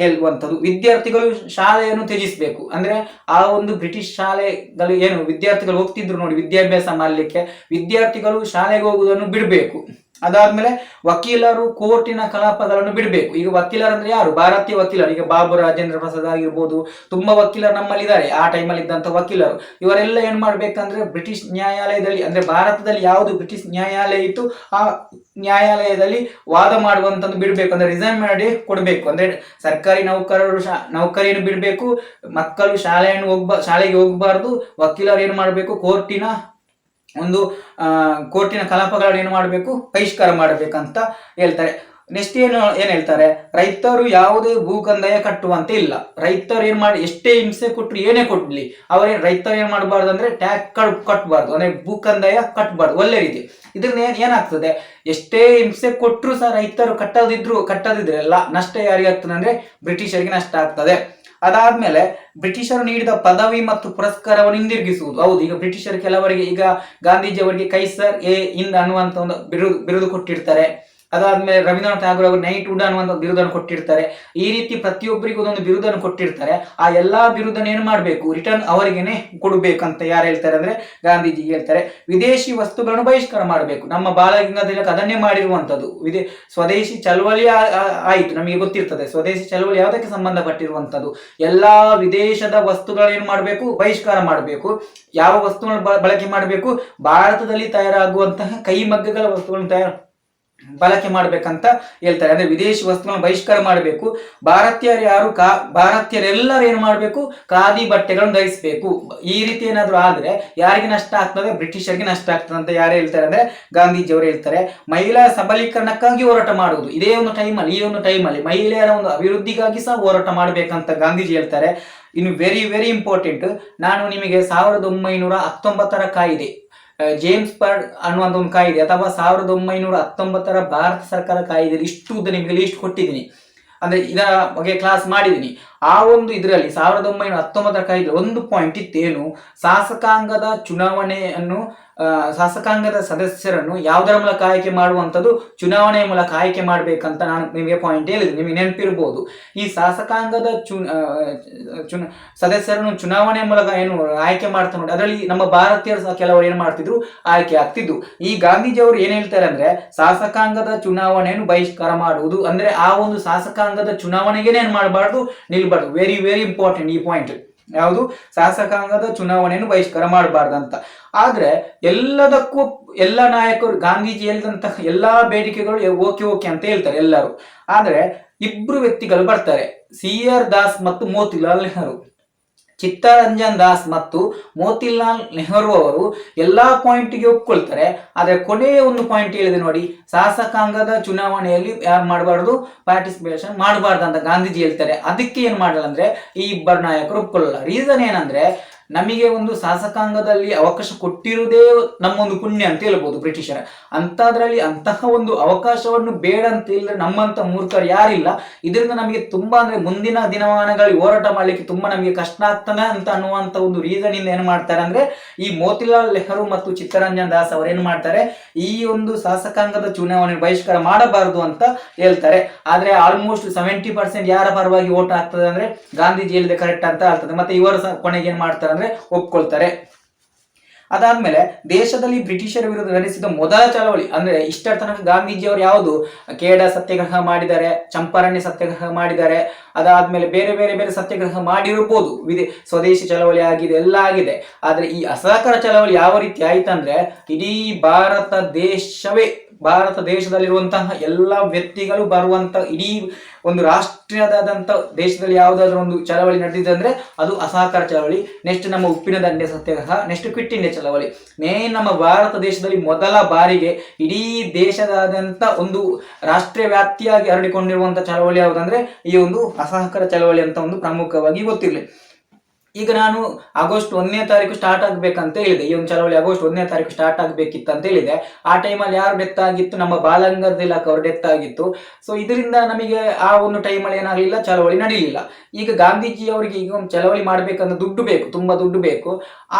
ಹೇಳುವಂಥದ್ದು. ವಿದ್ಯಾರ್ಥಿಗಳು ಶಾಲೆಯನ್ನು ತ್ಯಜಿಸಬೇಕು. ಅಂದ್ರೆ ಆ ಒಂದು ಬ್ರಿಟಿಷ್ ಶಾಲೆಗಳು ಏನು, ವಿದ್ಯಾರ್ಥಿಗಳು ಹೋಗ್ತಿದ್ರು ನೋಡಿ, ವಿದ್ಯಾಭ್ಯಾಸ ಮಾಡಲಿಕ್ಕೆ. ವಿದ್ಯಾರ್ಥಿಗಳು ಶಾಲೆಗೆ ಹೋಗುವುದನ್ನು ಬಿಡಬೇಕು. ಅದಾದ್ಮೇಲೆ ವಕೀಲರು ಕೋರ್ಟಿನ ಕಲಾಪಗಳನ್ನು ಬಿಡಬೇಕು. ಈಗ ವಕೀಲರು ಅಂದ್ರೆ ಯಾರು? ಭಾರತೀಯ ವಕೀಲರು. ಈಗ ಬಾಬು ರಾಜೇಂದ್ರ ಪ್ರಸಾದ್ ಆಗಿರ್ಬೋದು, ತುಂಬಾ ವಕೀಲರು ನಮ್ಮಲ್ಲಿ ಇದ್ದಾರೆ ಆ ಟೈಮಲ್ಲಿ ಇದ್ದಂತ ವಕೀಲರು. ಇವರೆಲ್ಲ ಏನ್ ಮಾಡ್ಬೇಕಂದ್ರೆ ಬ್ರಿಟಿಷ್ ನ್ಯಾಯಾಲಯದಲ್ಲಿ, ಅಂದ್ರೆ ಭಾರತದಲ್ಲಿ ಯಾವುದು ಬ್ರಿಟಿಷ್ ನ್ಯಾಯಾಲಯ ಇತ್ತು, ಆ ನ್ಯಾಯಾಲಯದಲ್ಲಿ ವಾದ ಮಾಡುವಂತದ್ದು ಬಿಡಬೇಕು. ಅಂದ್ರೆ ರಿಸೈನ್ ಮಾಡಿ ಕೊಡಬೇಕು. ಅಂದ್ರೆ ಸರ್ಕಾರಿ ನೌಕರರು ನೌಕರಿಯನ್ನು ಬಿಡಬೇಕು, ಮಕ್ಕಳು ಶಾಲೆಯನ್ನು ಹೋಗ್ಬ, ಶಾಲೆಗೆ ಹೋಗ್ಬಾರ್ದು, ವಕೀಲರು ಏನು ಮಾಡಬೇಕು? ಕೋರ್ಟಿನ ಒಂದು ಕೋರ್ಟಿನ ಕಲಾಪಗಳನ್ನು ಏನು ಮಾಡಬೇಕು? ಬಹಿಷ್ಕಾರ ಮಾಡಬೇಕಂತ ಹೇಳ್ತಾರೆ. ನೆಕ್ಸ್ಟ್ ಏನು, ಏನ್ ಹೇಳ್ತಾರೆ? ರೈತರು ಯಾವುದೇ ಭೂಕಂದಾಯ ಕಟ್ಟುವಂತೆ ಇಲ್ಲ. ರೈತರು ಏನ್ ಮಾಡಿ, ಎಷ್ಟೇ ಹಿಂಸೆ ಕೊಟ್ಟರು ಏನೇ ಕೊಡ್ಲಿ, ಅವರೇ, ರೈತರು ಏನ್ ಮಾಡಬಾರ್ದು ಅಂದ್ರೆ ಟ್ಯಾಕ್ಸ್ ಕಟ್ಟಬಾರ್ದು ಅಂದ್ರೆ ಭೂಕಂದಾಯ ಕಟ್ಟಬಾರ್ದು ಒಳ್ಳೆ ರೀತಿ. ಇದನ್ನ ಏನ್, ಏನಾಗ್ತದೆ? ಎಷ್ಟೇ ಹಿಂಸೆ ಕೊಟ್ಟರು ಸಹ ರೈತರು ಕಟ್ಟದಿದ್ರು ಕಟ್ಟದಿದ್ರೆ ನಷ್ಟ ಯಾರಿಗೆ ಆಗ್ತದೆ ಅಂದ್ರೆ ಬ್ರಿಟಿಷರಿಗೆ ನಷ್ಟ ಆಗ್ತದೆ. ಅದಾದ್ಮೇಲೆ ಬ್ರಿಟಿಷರು ನೀಡಿದ ಪದವಿ ಮತ್ತು ಪುರಸ್ಕಾರವನ್ನು ಹಿಂದಿರುಗಿಸುವುದು. ಹೌದು, ಈಗ ಬ್ರಿಟಿಷರು ಕೆಲವರಿಗೆ ಈಗ ಗಾಂಧೀಜಿ ಅವರಿಗೆ ಕೈಸರ್ ಎ ಇಂದ್ ಅನ್ನುವಂತ ಒಂದು ಬಿರುದು ಬಿರುದು ಕೊಟ್ಟಿರ್ತಾರೆ. ಅದಾದ್ಮೇಲೆ ರವೀಂದ್ರನಾಥ್ ಠಾಗೂರ್ ಅವರು ನೈಟ್ ವುಡ್ ಅನ್ನುವಂಥ ಬಿರುದನ್ನು ಕೊಟ್ಟಿರ್ತಾರೆ. ಈ ರೀತಿ ಪ್ರತಿಯೊಬ್ಬರಿಗೂ ಒಂದೊಂದು ಬಿರುದನ್ನು ಕೊಟ್ಟಿರ್ತಾರೆ. ಆ ಎಲ್ಲಾ ಬಿರುದನ್ನು ಏನು ಮಾಡಬೇಕು? ರಿಟರ್ನ್ ಅವರಿಗೇನೆ ಕೊಡಬೇಕಂತ ಯಾರು ಹೇಳ್ತಾರೆ ಅಂದ್ರೆ ಗಾಂಧೀಜಿ ಹೇಳ್ತಾರೆ. ವಿದೇಶಿ ವಸ್ತುಗಳನ್ನು ಬಹಿಷ್ಕಾರ ಮಾಡಬೇಕು. ನಮ್ಮ ಬಾಲಗಂಗಾಧರ ಅದನ್ನೇ ಮಾಡಿರುವಂತದ್ದು ವಿದೇ ಸ್ವದೇಶಿ ಚಳವಳಿ ಆಯಿತು, ನಮಗೆ ಗೊತ್ತಿರ್ತದೆ. ಸ್ವದೇಶಿ ಚಳವಳಿ ಯಾವುದಕ್ಕೆ ಸಂಬಂಧಪಟ್ಟಿರುವಂತದ್ದು ಎಲ್ಲಾ ವಿದೇಶದ ವಸ್ತುಗಳೇನು ಏನು ಮಾಡಬೇಕು? ಬಹಿಷ್ಕಾರ ಮಾಡಬೇಕು. ಯಾವ ವಸ್ತುಗಳನ್ನು ಬಳಕೆ ಮಾಡಬೇಕು? ಭಾರತದಲ್ಲಿ ತಯಾರಾಗುವಂತಹ ಕೈಮಗ್ಗಗಳ ವಸ್ತುಗಳನ್ನು ತಯಾರು ಬಳಕೆ ಮಾಡ್ಬೇಕಂತ ಹೇಳ್ತಾರೆ. ಅಂದ್ರೆ ವಿದೇಶಿ ವಸ್ತುಗಳನ್ನು ಬಹಿಷ್ಕಾರ ಮಾಡಬೇಕು. ಭಾರತೀಯರು ಯಾರು ಕಾ, ಭಾರತೀಯರೆಲ್ಲರೂ ಏನು ಮಾಡಬೇಕು? ಖಾದಿ ಬಟ್ಟೆಗಳನ್ನು ಧರಿಸಬೇಕು. ಈ ರೀತಿ ಏನಾದರೂ ಆದರೆ ಯಾರಿಗೆ ನಷ್ಟ ಆಗ್ತದೆ? ಬ್ರಿಟಿಷರಿಗೆ ನಷ್ಟ ಆಗ್ತದೆ ಅಂತ ಯಾರು ಹೇಳ್ತಾರೆ ಅಂದ್ರೆ ಗಾಂಧೀಜಿ ಅವರು ಹೇಳ್ತಾರೆ. ಮಹಿಳಾ ಸಬಲೀಕರಣಕ್ಕಾಗಿ ಹೋರಾಟ ಮಾಡುವುದು. ಇದೇ ಒಂದು ಟೈಮಲ್ಲಿ ಈ ಒಂದು ಟೈಮಲ್ಲಿ ಮಹಿಳೆಯರ ಒಂದು ಅಭಿವೃದ್ಧಿಗಾಗಿ ಸಹ ಹೋರಾಟ ಮಾಡಬೇಕಂತ ಗಾಂಧೀಜಿ ಹೇಳ್ತಾರೆ. ಇನ್ನು ವೆರಿ ವೆರಿ ಇಂಪಾರ್ಟೆಂಟ್ ನಾನು ನಿಮಗೆ ಸಾವಿರದ ಒಂಬೈನೂರ ಹತ್ತೊಂಬತ್ತರ ಕಾಯ್ದೆ. ಜೇಮ್ಸ್ ಬರ್ಡ್ ಅನ್ನುವಂಥ ಒಂದು ಕಾಯಿದೆ ಅಥವಾ ಸಾವಿರದ ಒಂಬೈನೂರ ಹತ್ತೊಂಬತ್ತರ ಭಾರತ ಸರ್ಕಾರ ಕಾಯಿದೆ ಇಷ್ಟು ಉದ್ದ ನಿಮಗೆ ಲಿಸ್ಟ್ ಕೊಟ್ಟಿದ್ದೀನಿ. ಅಂದ್ರೆ ಇದರ ಬಗ್ಗೆ ಕ್ಲಾಸ್ ಮಾಡಿದ್ದೀನಿ. ಆ ಒಂದು ಇದರಲ್ಲಿ ಸಾವಿರದ ಒಂಬೈನೂರ ಹತ್ತೊಂಬತ್ತರ ಕಾಯ್ದೆ ಒಂದು ಪಾಯಿಂಟ್ ಇತ್ತೇನು? ಶಾಸಕಾಂಗದ ಚುನಾವಣೆಯನ್ನು ಶಾಸಕಾಂಗದ ಸದಸ್ಯರನ್ನು ಯಾವುದರ ಮೂಲಕ ಆಯ್ಕೆ ಮಾಡುವಂಥದ್ದು ಚುನಾವಣೆಯ ಮೂಲಕ ಆಯ್ಕೆ ಮಾಡಬೇಕಂತ ನಾನು ನಿಮಗೆ ಪಾಯಿಂಟ್ ಹೇಳಿದೆ. ನಿಮಗೆ ನೆನಪಿರ್ಬೋದು. ಈ ಶಾಸಕಾಂಗದ ಚುನ, ಸದಸ್ಯರನ್ನು ಚುನಾವಣೆ ಮೂಲಕ ಏನು ಆಯ್ಕೆ ಮಾಡ್ತಾ ನೋಡಿ, ಅದರಲ್ಲಿ ನಮ್ಮ ಭಾರತೀಯರು ಕೆಲವರು ಏನು ಮಾಡ್ತಿದ್ರು? ಆಯ್ಕೆ ಆಗ್ತಿದ್ದು. ಈ ಗಾಂಧೀಜಿ ಅವರು ಏನು ಹೇಳ್ತಾರೆ ಅಂದ್ರೆ, ಶಾಸಕಾಂಗದ ಚುನಾವಣೆಯನ್ನು ಬಹಿಷ್ಕಾರ ಮಾಡುವುದು ಅಂದ್ರೆ ಆ ಒಂದು ಶಾಸಕಾಂಗದ ಚುನಾವಣೆಗೆ ಏನು ಮಾಡಬಾರ್ದು ನಿಲ್ಬಾರ್ದು ವೆರಿ ವೆರಿ ಇಂಪಾರ್ಟೆಂಟ್ ಈ ಪಾಯಿಂಟ್ ಯಾವುದು? ಶಾಸಕಾಂಗದ ಚುನಾವಣೆಯನ್ನು ಬಹಿಷ್ಕಾರ ಅಂತ ಆದ್ರೆ ಎಲ್ಲದಕ್ಕೂ ಎಲ್ಲ ನಾಯಕರು, ಗಾಂಧೀಜಿ ಹೇಳಿದಂತಹ ಎಲ್ಲಾ ಬೇಡಿಕೆಗಳು ಓಕೆ ಓಕೆ ಅಂತ ಹೇಳ್ತಾರೆ ಎಲ್ಲರೂ. ಆದ್ರೆ ಇಬ್ರು ವ್ಯಕ್ತಿಗಳು ಬರ್ತಾರೆ. ಸಿ ಆರ್ ದಾಸ್ ಮತ್ತು ಮೋತಿಲಾಲ್ ನೆಹರು. ಚಿತ್ತರಂಜನ್ ದಾಸ್ ಮತ್ತು ಮೋತಿಲಾಲ್ ನೆಹರು ಅವರು ಎಲ್ಲಾ ಪಾಯಿಂಟ್ಗೆ ಒಪ್ಕೊಳ್ತಾರೆ. ಆದರೆ ಕೊನೆಯ ಒಂದು ಪಾಯಿಂಟ್ ಹೇಳಿದೆ ನೋಡಿ, ಶಾಸಕಾಂಗದ ಚುನಾವಣೆಯಲ್ಲಿ ಯಾರು ಮಾಡಬಾರ್ದು? ಪಾರ್ಟಿಸಿಪೇಷನ್ ಮಾಡಬಾರ್ದು ಅಂತ ಗಾಂಧೀಜಿ ಹೇಳ್ತಾರೆ. ಅದಕ್ಕೆ ಏನ್ ಮಾಡಲ್ಲ ಅಂದ್ರೆ ಈ ಇಬ್ಬರು ನಾಯಕರು ಒಪ್ಕೊಳ್ಳಲ್ಲ. ರೀಸನ್ ಏನಂದ್ರೆ ನಮಗೆ ಒಂದು ಶಾಸಕಾಂಗದಲ್ಲಿ ಅವಕಾಶ ಕೊಟ್ಟಿರುವುದೇ ನಮ್ಮೊಂದು ಪುಣ್ಯ ಅಂತ ಹೇಳ್ಬೋದು ಬ್ರಿಟಿಷರ. ಅಂತದ್ರಲ್ಲಿ ಅಂತಹ ಒಂದು ಅವಕಾಶವನ್ನು ಬೇಡ ಅಂತ ಇಲ್ಲ ನಮ್ಮಂತ ಮೂರ್ಖರು ಯಾರಿಲ್ಲ. ಇದರಿಂದ ನಮಗೆ ತುಂಬಾ ಅಂದ್ರೆ ಮುಂದಿನ ದಿನಮಾನಗಳಲ್ಲಿ ಹೋರಾಟ ಮಾಡ್ಲಿಕ್ಕೆ ತುಂಬಾ ನಮಗೆ ಕಷ್ಟ ಆಗ್ತಾನೆ ಅಂತ ಅನ್ನುವಂತ ಒಂದು ರೀಸನ್ ಇಂದ ಏನ್ ಮಾಡ್ತಾರೆ ಅಂದ್ರೆ ಈ ಮೋತಿಲಾಲ್ ನೆಹರು ಮತ್ತು ಚಿತ್ತರಂಜನ್ ದಾಸ್ ಅವರು ಏನು ಮಾಡ್ತಾರೆ? ಈ ಒಂದು ಶಾಸಕಾಂಗದ ಚುನಾವಣೆ ಬಹಿಷ್ಕಾರ ಮಾಡಬಾರದು ಅಂತ ಹೇಳ್ತಾರೆ. ಆದ್ರೆ ಆಲ್ಮೋಸ್ಟ್ ಸೆವೆಂಟಿ ಪರ್ಸೆಂಟ್ ಯಾರ ಪರವಾಗಿ ಓಟ್ ಆಗ್ತದೆ ಅಂದ್ರೆ ಗಾಂಧೀಜಿ ಹೇಳಿದೆ ಕರೆಕ್ಟ್ ಅಂತ ಆಗ್ತದೆ. ಮತ್ತೆ ಇವರು ಕೊನೆಗೆ ಏನ್ ಮಾಡ್ತಾರೆ ಅಂದ್ರೆ ಒಪ್ಕೊಳ್ತಾರೆ. ಅದಾದ್ಮೇಲೆ ದೇಶದಲ್ಲಿ ಬ್ರಿಟಿಷರ ವಿರುದ್ಧ ನಡೆಸಿದ ಮೊದಲ ಚಳವಳಿ, ಅಂದ್ರೆ ಇಷ್ಟರ ತನಕ ಗಾಂಧೀಜಿಯವರು ಯಾವುದು? ಕೇಡ ಸತ್ಯಾಗ್ರಹ ಮಾಡಿದ್ದಾರೆ, ಚಂಪಾರಣ್ಯ ಸತ್ಯಾಗ್ರಹ ಮಾಡಿದ್ದಾರೆ, ಅದಾದ್ಮೇಲೆ ಬೇರೆ ಬೇರೆ ಬೇರೆ ಸತ್ಯಾಗ್ರಹ ಮಾಡಿರ್ಬೋದು ವಿಧಿ ಸ್ವದೇಶಿ ಚಳವಳಿ ಆಗಿದೆ, ಎಲ್ಲ ಆಗಿದೆ. ಆದ್ರೆ ಈ ಅಸಹಕಾರ ಚಳವಳಿ ಯಾವ ರೀತಿ ಆಯ್ತಂದ್ರೆ, ಇಡೀ ಭಾರತ ದೇಶವೇ ಭಾರತ ದೇಶದಲ್ಲಿರುವಂತಹ ಎಲ್ಲ ವ್ಯಕ್ತಿಗಳು ಬರುವಂತ ಇಡೀ ಒಂದು ರಾಷ್ಟ್ರೀಯದಾದಂಥ ದೇಶದಲ್ಲಿ ಯಾವುದಾದ್ರೂ ಒಂದು ಚಳವಳಿ ನಡೆದಿದೆ ಅದು ಅಸಹಕಾರ ಚಳವಳಿ. ನೆಕ್ಸ್ಟ್ ನಮ್ಮ ಉಪ್ಪಿನ ದಂಡೆ ಸತ್ಯಾಗ್ರಹ ನೆಕ್ಸ್ಟ್ ಕ್ವಿಟ್ ಇಂಡಿಯಾ ಚಳವಳಿ. ಮೇನ್ ನಮ್ಮ ಭಾರತ ದೇಶದಲ್ಲಿ ಮೊದಲ ಬಾರಿಗೆ ಇಡೀ ದೇಶದಾದ್ಯಂತ ಒಂದು ರಾಷ್ಟ್ರೀಯ ವ್ಯಾಪ್ತಿಯಾಗಿ ಹರಡಿಕೊಂಡಿರುವಂತ ಚಳವಳಿ ಯಾವುದಂದ್ರೆ ಈ ಒಂದು ಅಸಹಕಾರ ಚಳವಳಿ ಅಂತ ಒಂದು ಪ್ರಮುಖವಾಗಿ ಗೊತ್ತಿರಲಿ. ಈಗ ನಾನು ಆಗಸ್ಟ್ ಒಂದನೇ ತಾರೀಕು ಸ್ಟಾರ್ಟ್ ಆಗ್ಬೇಕಂತ ಹೇಳಿದೆ. ಈ ಒಂದು ಚಳವಳಿ ಆಗಸ್ಟ್ ಒಂದನೇ ತಾರೀಕು ಸ್ಟಾರ್ಟ್ ಆಗಬೇಕಿತ್ತು ಅಂತ ಹೇಳಿದೆ. ಆ ಟೈಮಲ್ಲಿ ಯಾರು ಡೆತ್ ಆಗಿತ್ತು? ನಮ್ಮ ಬಾಲಗಂಗಾಧರ್ ತಿಲಕ್ ಅವರು ಡೆತ್ ಆಗಿತ್ತು. ಸೊ ಇದರಿಂದ ನಮಗೆ ಆ ಒಂದು ಟೈಮಲ್ಲಿ ಏನಾಗಲಿಲ್ಲ? ಚಳವಳಿ ನಡೆಯಲಿಲ್ಲ ಈಗ ಗಾಂಧೀಜಿ ಅವರಿಗೆ ಈಗ ಒಂದು ಚಳವಳಿ ಮಾಡ್ಬೇಕಂದ್ರೆ ದುಡ್ಡು ಬೇಕು. ತುಂಬಾ ದುಡ್ಡು ಬೇಕು.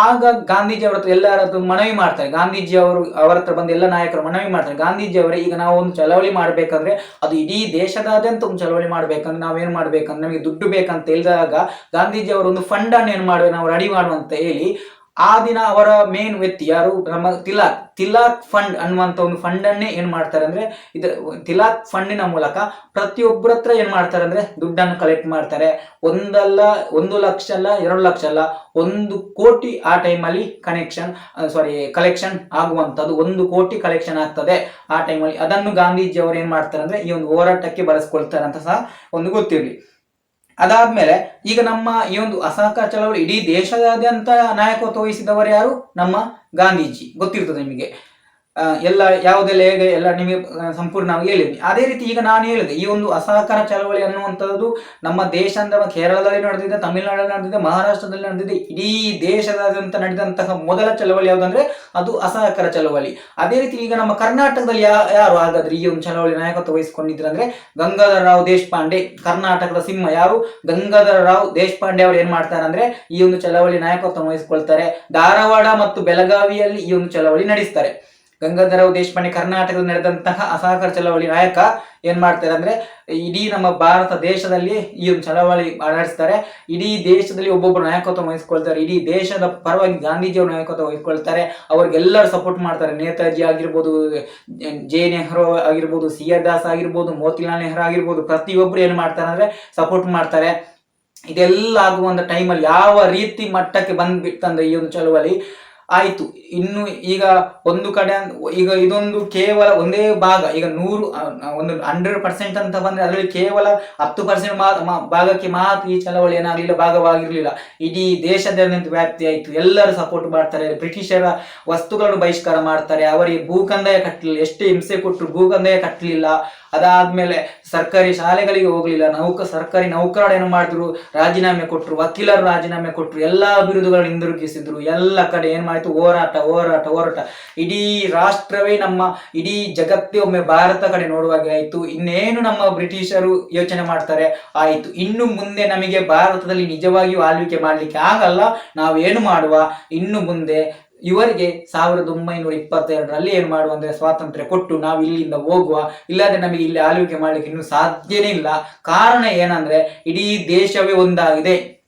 ಆಗ ಗಾಂಧೀಜಿ ಅವರ ಹತ್ರ ಎಲ್ಲರ ಮನವಿ ಮಾಡ್ತಾರೆ. ಗಾಂಧೀಜಿ ಅವರು, ಅವರ ಹತ್ರ ಬಂದು ಎಲ್ಲ ನಾಯಕರು ಮನವಿ ಮಾಡ್ತಾರೆ. ಗಾಂಧೀಜಿ ಅವರೇ, ಈಗ ನಾವು ಒಂದು ಚಳವಳಿ ಮಾಡ್ಬೇಕಂದ್ರೆ ಅದು ಇಡೀ ದೇಶದಾದ್ಯಂತ ಒಂದು ಚಳವಳಿ ಮಾಡ್ಬೇಕಂದ್ರೆ ನಾವೇನ್ ಮಾಡ್ಬೇಕಂದ್ರೆ ನಮಗೆ ದುಡ್ಡು ಬೇಕಂತ ಹೇಳಿದಾಗ ಗಾಂಧೀಜಿ ಅವರು ಒಂದು ಫಂಡ್ ಅನ್ನು ಏನ್ ಮಾಡುವೆ? ನಾವು ರೆಡಿ ಮಾಡುವಂತ ಹೇಳಿ ಆ ದಿನ ಅವರ ಮೇನ್ ವ್ಯಕ್ತಿ ಯಾರು? ನಮ್ಮ ತಿಲಾಕ್. ತಿಲಾಕ್ ಫಂಡ್ ಅನ್ನುವಂತ ಒಂದು ಫಂಡ್ ಅನ್ನೇ ಏನ್ ಮಾಡ್ತಾರೆ ಅಂದ್ರೆ ಇದು ತಿಲಾಕ್ ಫಂಡಿನ ಮೂಲಕ ಪ್ರತಿಯೊಬ್ಬರ ಹತ್ರ ಏನ್ ಮಾಡ್ತಾರೆ ಅಂದ್ರೆ ದುಡ್ಡನ್ನು ಕಲೆಕ್ಟ್ ಮಾಡ್ತಾರೆ. ಒಂದಲ್ಲ, ಒಂದು ಲಕ್ಷ ಅಲ್ಲ, ಎರಡು ಲಕ್ಷ ಅಲ್ಲ, ಒಂದು ಕೋಟಿ ಆ ಟೈಮಲ್ಲಿ ಕನೆಕ್ಷನ್ ಸಾರಿ ಕಲೆಕ್ಷನ್ ಆಗುವಂತದ್ದು ಒಂದು ಕೋಟಿ ಕಲೆಕ್ಷನ್ ಆಗ್ತದೆ ಆ ಟೈಮಲ್ಲಿ ಅದನ್ನು ಗಾಂಧೀಜಿ ಅವರು ಏನ್ ಮಾಡ್ತಾರೆ ಅಂದ್ರೆ ಈ ಒಂದು ಹೋರಾಟಕ್ಕೆ ಬಳಸ್ಕೊಳ್ತಾರೆ ಅಂತ ಸಹ ಒಂದು ಗೊತ್ತಿರಲಿ. ಅದಾದ್ಮೇಲೆ ಈಗ ನಮ್ಮ ಈ ಒಂದು ಅಸಹಕಾರ ಚಳವಳಿ ಇಡೀ ದೇಶದಾದ್ಯಂತ ನಾಯಕತ್ವ ವಹಿಸಿದವರು ಯಾರು? ನಮ್ಮ ಗಾಂಧೀಜಿ. ಗೊತ್ತಿರ್ತದೆ ನಿಮಗೆ. ಎಲ್ಲ ಯಾವುದೆಲ್ಲ ಹೇಗೆ ಎಲ್ಲ ನಿಮಗೆ ಸಂಪೂರ್ಣ ಹೇಳಿದ್ವಿ. ಅದೇ ರೀತಿ ಈಗ ನಾನು ಹೇಳಿದೆ, ಈ ಒಂದು ಅಸಹಕಾರ ಚಳವಳಿ ಅನ್ನುವಂಥದ್ದು ನಮ್ಮ ದೇಶ ಅಂದ್ರೆ ಕೇರಳದಲ್ಲಿ ನಡೆದಿದೆ, ತಮಿಳುನಾಡಲ್ಲಿ ನಡೆದಿದೆ, ಮಹಾರಾಷ್ಟ್ರದಲ್ಲಿ ನಡೆದಿದೆ, ಇಡೀ ದೇಶದಾದ್ಯಂತ ನಡೆದಂತಹ ಮೊದಲ ಚಳವಳಿ ಯಾವುದಂದ್ರೆ ಅದು ಅಸಹಕಾರ ಚಳವಳಿ. ಅದೇ ರೀತಿ ಈಗ ನಮ್ಮ ಕರ್ನಾಟಕದಲ್ಲಿ ಯಾರು ಹಾಗಾದ್ರೆ ಈ ಒಂದು ಚಳವಳಿ ನಾಯಕತ್ವ ವಹಿಸಿಕೊಂಡಿದ್ರು ಅಂದ್ರೆ ಗಂಗಾಧರ ರಾವ್ ದೇಶಪಾಂಡೆ, ಕರ್ನಾಟಕದ ಸಿಂಹ ಯಾರು? ಗಂಗಾಧರ ರಾವ್ ದೇಶಪಾಂಡೆ ಅವರು ಏನ್ ಮಾಡ್ತಾರೆ ಅಂದ್ರೆ ಈ ಒಂದು ಚಳವಳಿ ನಾಯಕತ್ವ ವಹಿಸಿಕೊಳ್ತಾರೆ. ಧಾರವಾಡ ಮತ್ತು ಬೆಳಗಾವಿಯಲ್ಲಿ ಈ ಒಂದು ಚಳವಳಿ ನಡೆಸ್ತಾರೆ. ಗಂಗಾಧರರಾವ್ ದೇಶಪಾಂಡೆ ಕರ್ನಾಟಕದಲ್ಲಿ ನಡೆದಂತಹ ಅಸಹಕಾರ ಚಳವಳಿ ನಾಯಕ ಏನ್ ಮಾಡ್ತಾರೆ ಅಂದ್ರೆ ಇಡೀ ನಮ್ಮ ಭಾರತ ದೇಶದಲ್ಲಿ ಈ ಒಂದು ಚಳವಳಿ ನಡೆಸ್ತಾರೆ ಇಡೀ ದೇಶದಲ್ಲಿ ಒಬ್ಬೊಬ್ಬರು ನಾಯಕತ್ವ ವಹಿಸ್ಕೊಳ್ತಾರೆ. ಇಡೀ ದೇಶದ ಪರವಾಗಿ ಗಾಂಧೀಜಿಯವರು ನಾಯಕತ್ವ ವಹಿಸ್ಕೊಳ್ತಾರೆ. ಅವ್ರಿಗೆಲ್ಲರೂ ಸಪೋರ್ಟ್ ಮಾಡ್ತಾರೆ. ನೇತಾಜಿ ಆಗಿರ್ಬೋದು, ಜೆ ನೆಹರು ಆಗಿರ್ಬೋದು, ಸಿ ಆರ್ ದಾಸ್ ಆಗಿರ್ಬೋದು, ಮೋತಿಲಾಲ್ ನೆಹರು ಆಗಿರ್ಬೋದು ಪ್ರತಿಯೊಬ್ಬರು ಏನ್ ಮಾಡ್ತಾರೆ ಅಂದ್ರೆ ಸಪೋರ್ಟ್ ಮಾಡ್ತಾರೆ. ಇದೆಲ್ಲ ಆಗುವಂತ ಟೈಮಲ್ಲಿ ಯಾವ ರೀತಿ ಮಟ್ಟಕ್ಕೆ ಬಂದ್ಬಿಟ್ಟಂದ್ರೆ ಈ ಒಂದು ಚಳವಳಿ ಆಯ್ತು. ಇನ್ನು ಈಗ ಒಂದು ಕಡೆ ಈಗ ಇದೊಂದು ಕೇವಲ ಒಂದೇ ಭಾಗ. ಈಗ ನೂರು ಒಂದು ಹಂಡ್ರೆಡ್ ಪರ್ಸೆಂಟ್ ಅಂತ ಬಂದ್ರೆ ಅದರಲ್ಲಿ ಕೇವಲ ಹತ್ತು ಪರ್ಸೆಂಟ್ ಭಾಗಕ್ಕೆ ಮಾತ್ರ ಈ ಚಳವಳಿ ಏನಾಗಲಿಲ್ಲ, ಭಾಗವಾಗಿರಲಿಲ್ಲ. ಇಡೀ ದೇಶದಾದ್ಯಂತ ವ್ಯಾಪ್ತಿ ಆಯ್ತು. ಎಲ್ಲರೂ ಸಪೋರ್ಟ್ ಮಾಡ್ತಾರೆ. ಬ್ರಿಟಿಷರ ವಸ್ತುಗಳನ್ನು ಬಹಿಷ್ಕಾರ ಮಾಡ್ತಾರೆ. ಅವರಿಗೆ ಭೂಕಂದಾಯ ಕಟ್ಟಲಿಲ್ಲ. ಎಷ್ಟು ಹಿಂಸೆ ಕೊಟ್ಟರು ಭೂಕಂದಾಯ ಕಟ್ಟಲಿಲ್ಲ. ಅದಾದ್ಮೇಲೆ ಸರ್ಕಾರಿ ಶಾಲೆಗಳಿಗೆ ಹೋಗ್ಲಿಲ್ಲ, ನೌಕ, ಸರ್ಕಾರಿ ನೌಕರರು ಏನು ಮಾಡಿದ್ರು ರಾಜೀನಾಮೆ ಕೊಟ್ಟರು ವಕೀಲರು ರಾಜೀನಾಮೆ ಕೊಟ್ಟರು ಎಲ್ಲ ಬಿರುದುಗಳನ್ನು ಹಿಂದಿರುಗಿಸಿದ್ರು. ಎಲ್ಲ ಕಡೆ ಏನು ಮಾಡಿತು? ಹೋರಾಟ ಹೋರಾಟ ಹೋರಾಟ. ಇಡೀ ರಾಷ್ಟ್ರವೇ ನಮ್ಮ, ಇಡೀ ಜಗತ್ತೇ ಒಮ್ಮೆ ಭಾರತ ಕಡೆ ನೋಡುವಾಗೆ ಆಯಿತು. ಇನ್ನೇನು ನಮ್ಮ ಬ್ರಿಟಿಷರು ಯೋಚನೆ ಮಾಡ್ತಾರೆ? ಆಯಿತು. ಇನ್ನು ಮುಂದೆ ನಮಗೆ ಭಾರತದಲ್ಲಿ ನಿಜವಾಗಿಯೂ ಆಳ್ವಿಕೆ ಮಾಡಲಿಕ್ಕೆ ಆಗಲ್ಲ. ನಾವೇನು ಮಾಡುವ? ಇನ್ನು ಮುಂದೆ ಇವರಿಗೆ ಸಾವಿರದ ಒಂಬೈನೂರ ಇಪ್ಪತ್ತೆರಡರಲ್ಲಿ ಏನು ಮಾಡುವ ಅಂದರೆ ಸ್ವಾತಂತ್ರ್ಯ ಕೊಟ್ಟು ನಾವು ಇಲ್ಲಿಂದ ಹೋಗುವ ಇಲ್ಲಾಂದ್ರೆ ನಮಗೆ ಇಲ್ಲಿ ಆಳ್ವಿಕೆ ಮಾಡಲಿಕ್ಕೆ ಇನ್ನೂ ಸಾಧ್ಯನೇ ಇಲ್ಲ. ಕಾರಣ ಏನಂದ್ರೆ ಇಡೀ ದೇಶವೇ ಒಂದಾಗಿದೆ.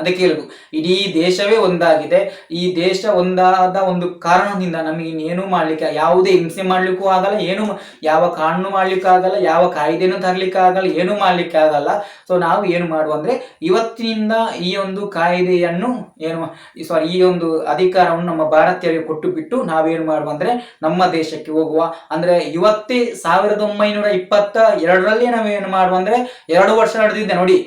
ಅದಕ್ಕೆ ಹೇಳಬೇಕು ಇಡೀ ದೇಶವೇ ಒಂದಾಗಿದೆ. ಈ ದೇಶ ಒಂದಾದ ಒಂದು ಕಾರಣದಿಂದ ನಮಗೆ ಇನ್ನೇನು ಮಾಡ್ಲಿಕ್ಕೆ ಯಾವುದೇ ಹಿಂಸೆ ಮಾಡ್ಲಿಕ್ಕೂ ಆಗಲ್ಲ, ಏನು ಯಾವ ಕಾನೂನು ಮಾಡ್ಲಿಕ್ಕೆ ಆಗಲ್ಲ, ಯಾವ ಕಾಯ್ದೆನೂ ತರ್ಲಿಕ್ಕೆ ಆಗಲ್ಲ, ಏನು ಮಾಡ್ಲಿಕ್ಕೆ ಆಗಲ್ಲ. ಸೊ ನಾವು ಏನು ಮಾಡುವ ಅಂದ್ರೆ ಇವತ್ತಿನಿಂದ ಈ ಒಂದು ಕಾಯ್ದೆಯನ್ನು ಏನು ಸಾರಿ ಈ ಒಂದು ಅಧಿಕಾರವನ್ನು ನಮ್ಮ ಭಾರತೀಯರಿಗೆ ಕೊಟ್ಟು ಬಿಟ್ಟು ನಾವೇನು ಮಾಡುವ ಅಂದ್ರೆ ನಮ್ಮ ದೇಶಕ್ಕೆ ಹೋಗುವ. ಅಂದ್ರೆ ಇವತ್ತೇ ಸಾವಿರದ ಒಂಬೈನೂರ ಇಪ್ಪತ್ತ ಎರಡರಲ್ಲಿ ನಾವೇನು ಮಾಡುವ ಅಂದ್ರೆ ಎರಡು ವರ್ಷ ನಡೆದಿದ್ದೆ ನೋಡಿ.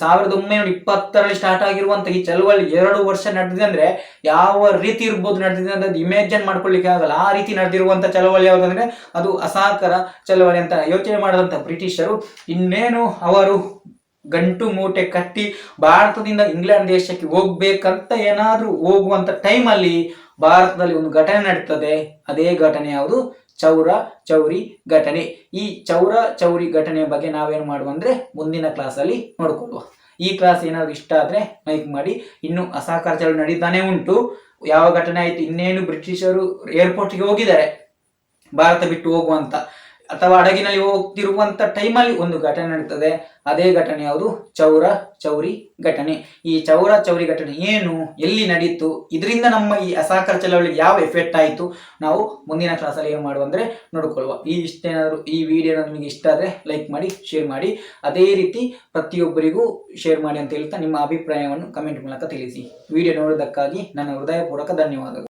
ಸಾವಿರದ ಒಂಬೈನೂರ ಇಪ್ಪತ್ತರಲ್ಲಿ ಸ್ಟಾರ್ಟ್ ಆಗಿರುವಂತ ಈ ಚಳವಳಿ ಎರಡು ವರ್ಷ ನಡೆದಿದೆ ಅಂದ್ರೆ ಯಾವ ರೀತಿ ಇರ್ಬೋದು ನಡೆದಿದೆ ಅಂತ ಇಮೇಜನ್ ಮಾಡ್ಕೊಳ್ಳಿಕ್ಕೆ ಆಗಲ್ಲ. ಆ ರೀತಿ ನಡೆದಿರುವಂತ ಚಳವಳಿ ಯಾವುದಂದ್ರೆ ಅದು ಅಸಹಕಾರ ಚಳವಳಿ ಅಂತ ಯೋಚನೆ ಮಾಡಿದಂತ ಬ್ರಿಟಿಷರು. ಇನ್ನೇನು ಅವರು ಗಂಟು ಮೂಟೆ ಕಟ್ಟಿ ಭಾರತದಿಂದ ಇಂಗ್ಲೆಂಡ್ ದೇಶಕ್ಕೆ ಹೋಗ್ಬೇಕಂತ ಏನಾದ್ರೂ ಹೋಗುವಂತ ಟೈಮಲ್ಲಿ ಭಾರತದಲ್ಲಿ ಒಂದು ಘಟನೆ ನಡೀತದೆ. ಅದೇ ಘಟನೆ ಯಾವುದು? ಚೌರ ಚೌರಿ ಘಟನೆ. ಈ ಚೌರ ಚೌರಿ ಘಟನೆಯ ಬಗ್ಗೆ ನಾವೇನು ಮಾಡುವ ಅಂದ್ರೆ ಮುಂದಿನ ಕ್ಲಾಸಲ್ಲಿ ನೋಡ್ಕೊಳ್ಳುವ. ಈ ಕ್ಲಾಸ್ ಏನಾದ್ರು ಇಷ್ಟ ಆದ್ರೆ ಲೈಕ್ ಮಾಡಿ. ಇನ್ನು ಅಸಹಕಾರ ಚಳವಳಿ ನಡೀತಾನೆ ಉಂಟು. ಯಾವ ಘಟನೆ ಆಯ್ತು, ಇನ್ನೇನು ಬ್ರಿಟಿಷರು ಏರ್ಪೋರ್ಟ್ಗೆ ಹೋಗಿದ್ದಾರೆ. ಭಾರತ ಬಿಟ್ಟು ಹೋಗುವಂತ. ಅಥವಾ ಹಡಗಿನಲ್ಲಿ ಹೋಗ್ತಿರುವಂತ ಟೈಮಲ್ಲಿ ಒಂದು ಘಟನೆ ನಡೀತದೆ. ಅದೇ ಘಟನೆ ಯಾವುದು? ಚೌರ ಚೌರಿ ಘಟನೆ. ಈ ಚೌರ ಚೌರಿ ಘಟನೆ ಏನು? ಎಲ್ಲಿ ನಡೀತು? ಇದರಿಂದ ನಮ್ಮ ಈ ಅಸಹಕಾರ ಚಳವಳಿಗೆ ಯಾವ ಎಫೆಕ್ಟ್ ಆಯಿತು? ನಾವು ಮುಂದಿನ ಕ್ಲಾಸಲ್ಲಿ ಏನು ಮಾಡುವ ಅಂದರೆ ನೋಡಿಕೊಳ್ಳುವ. ಈ ಇಷ್ಟೇನಾದರೂ ಈ ವಿಡಿಯೋ ನಿಮಗೆ ಇಷ್ಟ ಆದರೆ ಲೈಕ್ ಮಾಡಿ ಶೇರ್ ಮಾಡಿ. ಅದೇ ರೀತಿ ಪ್ರತಿಯೊಬ್ಬರಿಗೂ ಶೇರ್ ಮಾಡಿ ಅಂತ ಹೇಳ್ತಾ ನಿಮ್ಮ ಅಭಿಪ್ರಾಯವನ್ನು ಕಮೆಂಟ್ ಮೂಲಕ ತಿಳಿಸಿ. ವಿಡಿಯೋ ನೋಡೋದಕ್ಕಾಗಿ ನನ್ನ ಹೃದಯಪೂರ್ವಕ ಧನ್ಯವಾದಗಳು.